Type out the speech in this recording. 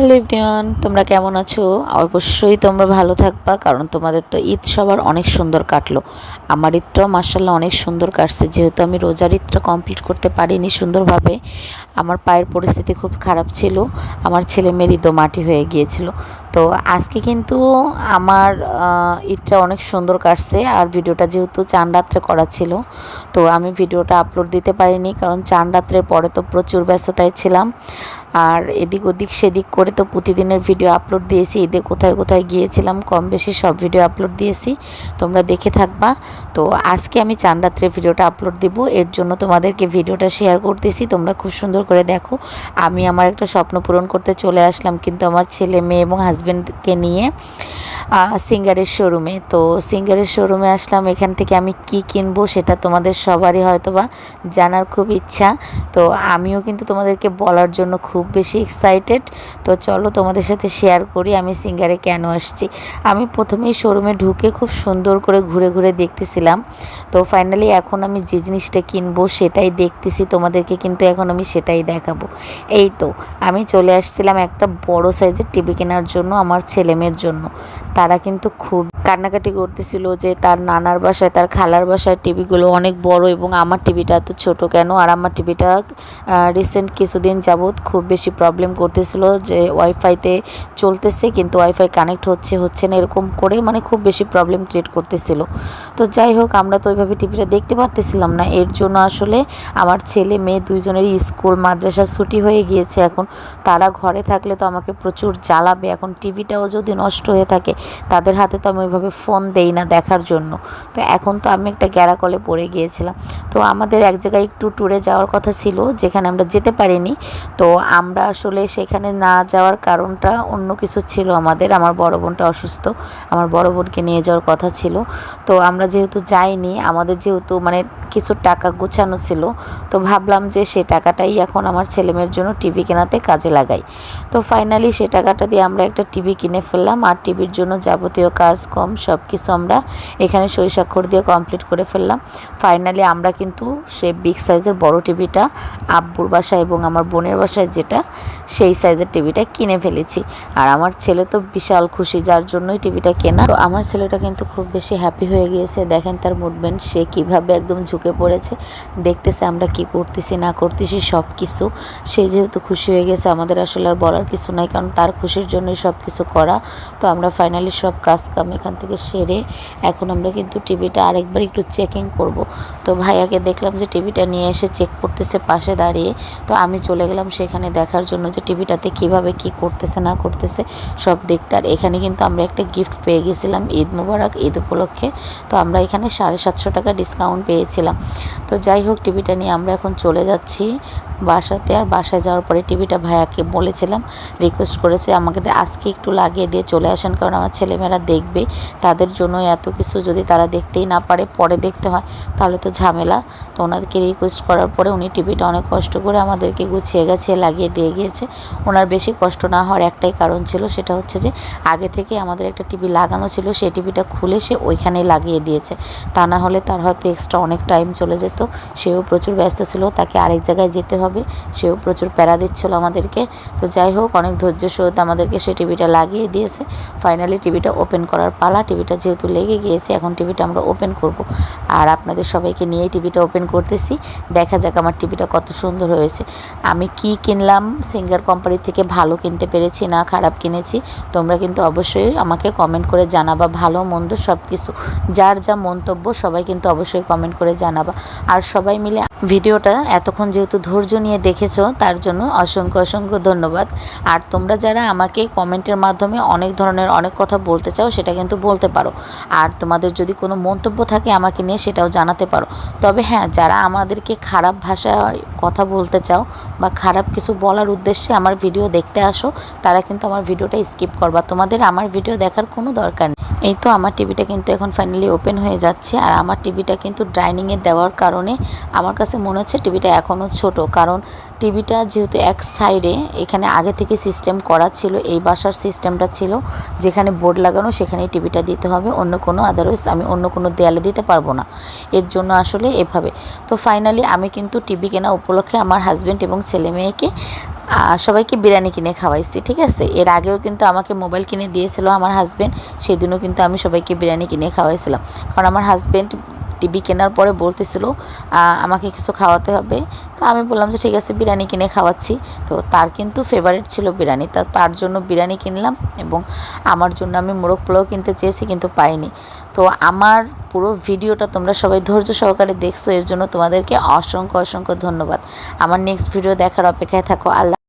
Hello everyone, তোমরা কেমন আছো? অবশ্যই তোমরা ভালো থাকবা, কারণ তোমাদের তো ঈদ সবার অনেক সুন্দর কাটলো। আমার ঈদটাও মার্শাল্লাহ অনেক সুন্দর কাটছে, যেহেতু আমি রোজার ঈদটা কমপ্লিট করতে পারিনি সুন্দরভাবে। আমার পায়ের পরিস্থিতি খুব খারাপ ছিল, আমার ছেলে মেয়ের ঈদও মাটি হয়ে গিয়েছিল। তো আজকে কিন্তু আমার ঈদটা অনেক সুন্দর কাটছে, আর ভিডিওটা যেহেতু চান রাত্রে করা ছিল, তো আমি ভিডিওটা আপলোড দিতে পারিনি, কারণ চান রাত্রের পরে তো প্রচুর ব্যস্ততায় ছিলাম। আর এদিক ওদিক সেদিক করে তো প্রতিদিনের ভিডিও আপলোড দিয়েছি। ঈদে কোথায় কোথায় গিয়েছিলাম, কম বেশি সব ভিডিও আপলোড দিয়েছি। তোমরা দেখে থাকবা। তো আজকে আমি চান্দাত্রের ভিডিওটা আপলোড দিব। এর জন্য তোমাদেরকে ভিডিওটা শেয়ার করতেছি। তোমরা খুব সুন্দর করে দেখো। আমি আমার একটা স্বপ্ন পূরণ করতে চলে আসলাম কিন্তু আমার ছেলে মেয়ে এবং হাজব্যান্ডকে নিয়ে সিঙ্গারের শোরুমে তো সিঙ্গারের শোরুমে আসলাম। এখান থেকে আমি কি কিনবো সেটা তোমাদের সবারই হয়তো বা জানার খুব ইচ্ছা। তো আমিও কিন্তু তোমাদেরকে বলার জন্য খুব বেশি এক্সাইটেড তো চলো তোমাদের সাথে শেয়ার করি, আমি সিঙ্গারে কেন আসছি। আমি প্রথমেই শোরুমে ঢুকে খুব সুন্দর করে ঘুরে ঘুরে দেখতেছিলাম। তো ফাইনালি এখন আমি যে জিনিসটা কিনবো সেটাই দেখতেছি, তোমাদেরকে কিন্তু এখন আমি সেটাই দেখাবো। এই তো, আমি চলে আসছিলাম একটা বড় সাইজের টিভি কেনার জন্য আমার ছেলেমেয়ের জন্য। তারা কিন্তু খুব কান্নাকাটি করতেছিল যে তার নানার বাসায়, তার খালার বাসায় টিভিগুলো অনেক বড় এবং আমার টিভিটা এত ছোট কেন? আর আমার টিভিটা রিসেন্ট কিছুদিন যাবৎ খুব বেশি প্রবলেম করতেছিল যে ওয়াইফাইতে চলতেছে কিন্তু ওয়াইফাই কানেক্ট হচ্ছে হচ্ছে না এরকম করে মানে খুব বেশি প্রবলেম ক্রিয়েট করতেছিল। তো যাই হোক, আমরা তো ওইভাবে টিভিটা দেখতে পারতেছিলাম না। এর জন্য আসলে আমার ছেলে, মেয়ে দুইজনেরই স্কুল মাদ্রাসা ছুটি হয়ে গিয়েছে এখন। তারা ঘরে থাকলে তো আমাকে প্রচুর জ্বালাবে। এখন টিভিটাও যদি নষ্ট হয়ে থাকে, তাদের হাতে তো আমি ওইভাবে ফোন দেই না দেখার জন্য। তো এখন তো আমি একটা গ্যারাকলে পড়ে গিয়েছিলাম। তো আমাদের এক জায়গায় একটু ট্যুরে যাওয়ার কথা ছিল, যেখানে আমরা যেতে পারিনি। তো আমরা আসলে সেখানে না যাওয়ার কারণটা অন্য কিছু ছিল আমাদের। আমার বড় বোনটা অসুস্থ, আমার বড় বোনকে নিয়ে যাওয়ার কথা ছিল। তো আমরা যেহেতু যাইনি, আমাদের যেহেতু মানে কিছু টাকা গোছানো ছিল, তো ভাবলাম যে সে টাকাটাই এখন আমার ছেলেমেয়ের জন্য টিভি কেনাতে কাজে লাগাই। তো ফাইনালি সে টাকাটা দিয়ে আমরা একটা টিভি কিনে ফেললাম। আর টিভির জন্য যাবতীয় কাজ কম সব কিছু আমরা এখানে সই স্বাক্ষর দিয়ে কমপ্লিট করে ফেললাম। ফাইনালি আমরা কিন্তু সে বিগ সাইজের বড় টিভিটা আব্বুর বাসায় এবং আমার বোনের বাসায় যেটা, সেই সাইজের টিভিটা কিনে ফেলেছি। আর আমার ছেলে তো বিশাল খুশি, যার জন্যই টিভিটা কেনা। তো আমার ছেলেটা কিন্তু খুব বেশি হ্যাপি হয়ে গিয়েছে। দেখেন তার মুভমেন্ট সে কীভাবে একদম ঝুঁকে পড়েছে। দেখতেছে আমরা কি করতেছি, না করতেছি সব কিছু সে যেহেতু খুশি হয়ে গেছে, আমাদের আসলে আর বলার কিছু নাই, কারণ তার খুশির জন্যই সব কিছু করা। তো আমরা ফাইনালি সব কাজ কাম এখান থেকে সেরে এখন আমরা কিন্তু টিভিটা আরেকবার একটু চেকিং করব। তো ভাইয়াকে দেখলাম যে টিভিটা নিয়ে এসে চেক করতেছে পাশে দাঁড়িয়ে। তো আমি চলে গেলাম সেখানে দেখার জন্য যে টিভিটাতে কীভাবে কি করতেছে, না করতেছে, সব দেখতে। আর এখানে কিন্তু আমরা একটা গিফট পেয়ে গেছিলাম ঈদ মুবারক, ঈদ উপলক্ষে। তো আমরা এখানে সাড়ে সাতশো টাকা ডিসকাউন্ট পেয়েছিলাম। তো যাই হোক, টিভিটা নিয়ে আমরা এখন চলে যাচ্ছি। বাসাতে আর বাসায় যাওয়ার পরে টিভিটা ভাইয়াকে বলেছিলাম রিকোয়েস্ট করেছে, আমাকে আজকে একটু লাগিয়ে দিয়ে চলে আসেন, কারণ আমার ছেলেমেয়েরা দেখবে, তাদের জন্য এত কিছু যদি তারা দেখতেই না পারে, পরে দেখতে হয়, তাহলে তো ঝামেলা। তো ওনাদেরকে রিকোয়েস্ট করার পরে উনি টিভিটা অনেক কষ্ট করে আমাদেরকে গুছিয়ে গেছে লাগিয়ে দিয়ে গিয়েছে। ওনার বেশি কষ্ট না হওয়ার একটাই কারণ ছিল, সেটা হচ্ছে যে আগে থেকে আমাদের একটা টিভি লাগানো ছিল সেই টিভিটা খুলে সে ওইখানেই লাগিয়ে দিয়েছে। তা না হলে তার হয়তো এক্সট্রা অনেক টাইম চলে যেত, সেও প্রচুর ব্যস্ত ছিল, তাকে আরেক জায়গায় যেতে হবে। সেও প্রচুর প্যারা দিচ্ছিল আমাদেরকে। তো যাই হোক, অনেক ধৈর্য সহিত আমাদেরকে সে টিভিটা লাগিয়ে দিয়েছে। ফাইনালি টিভিটা ওপেন করার পালা। টিভিটা যেহেতু লেগে গিয়েছে, এখন টিভিটা আমরা ওপেন করব। আর আপনাদের সবাইকে নিয়ে টিভিটা ওপেন করতেছি। দেখা যাক আমার টিভিটা কত সুন্দর হয়েছে। আমি কি কিনলাম? সিঙ্গার কোম্পানি থেকে ভালো কিনতে পেরেছি না খারাপ কিনেছি? তোমরা কিন্তু অবশ্যই আমাকে কমেন্ট করে জানাবা। ভালো, মন্দ সব কিছু যার যা মন্তব্য, সবাই কিন্তু অবশ্যই কমেন্ট করে জানাবা। আর সবাই মিলে ভিডিওটা এতক্ষণ যেহেতু ধৈর্য নিয়ে দেখেছ, তার জন্য অসংখ্য অসংখ্য ধন্যবাদ। আর তোমরা যারা আমাকে কমেন্টের মাধ্যমে অনেক ধরনের অনেক কথা বলতে চাও, সেটা কিন্তু বলতে পারো। আর তোমাদের যদি কোনো মন্তব্য থাকে আমাকে নিয়ে, সেটাও জানাতে পারো। তবে হ্যাঁ যারা আমাদেরকে খারাপ ভাষায় কথা বলতে চাও বা খারাপ কিছু বলার উদ্দেশ্যে আমার ভিডিও দেখতে আসো, তারা কিন্তু আমার ভিডিওটা স্কিপ করবা। তোমাদের আমার ভিডিও দেখার কোনো দরকার নেই। এই তো আমার টিভিটা কিন্তু এখন ফাইনালি ওপেন হয়ে যাচ্ছে। আর আমার টিভিটা কিন্তু ডাইনিংয়ে দেওয়ার কারণে আমার কাছে মনে হচ্ছে টিভিটা এখনও ছোট। কারণ টিভিটা যেহেতু এক সাইডে, এখানে আগে থেকে সিস্টেম করা ছিল, এই বাসার সিস্টেমটা ছিল। যেখানে বোর্ড লাগানো সেখানে টিভিটা দিতে হবে। অন্য কোনো আদারওয়াইজ আমি অন্য কোনো দেয়ালে দিতে পারব না। এর জন্য আসলে এভাবে। তো ফাইনালি আমি কিন্তু টিভি কেনা উপলক্ষে আমার হাজব্যান্ড এবং ছেলে মেয়েকে সবাইকে বিরিয়ানি কিনে খাওয়াইছি, ঠিক আছে? এর আগেও কিন্তু আমাকে মোবাইল কিনে দিয়েছিল আমার হাজব্যান্ড সেদিনও কিন্তু আমি সবাইকে বিরিয়ানি কিনে খাওয়াইছিলাম। কারণ আমার হাজব্যান্ড টিভি কেনার পরে বলতেছিল আমাকে কিছু খাওয়াতে হবে। তো আমি বললাম যে, ঠিক আছে, বিরিয়ানি কিনে খাওয়াচ্ছি। তো তার কিন্তু ফেভারিট ছিল বিরিয়ানি। তা তার জন্য বিরিয়ানি কিনলাম এবং আমার জন্য আমি মোরগ পোলাও কিনতে চেয়েছি কিন্তু পাইনি। তো আমার পুরো ভিডিওটা তোমরা সবাই ধৈর্য সহকারে দেখছ, এর জন্য তোমাদেরকে অসংখ্য অসংখ্য ধন্যবাদ। আমার নেক্সট ভিডিও দেখার অপেক্ষায় থাকো। আল্লাহ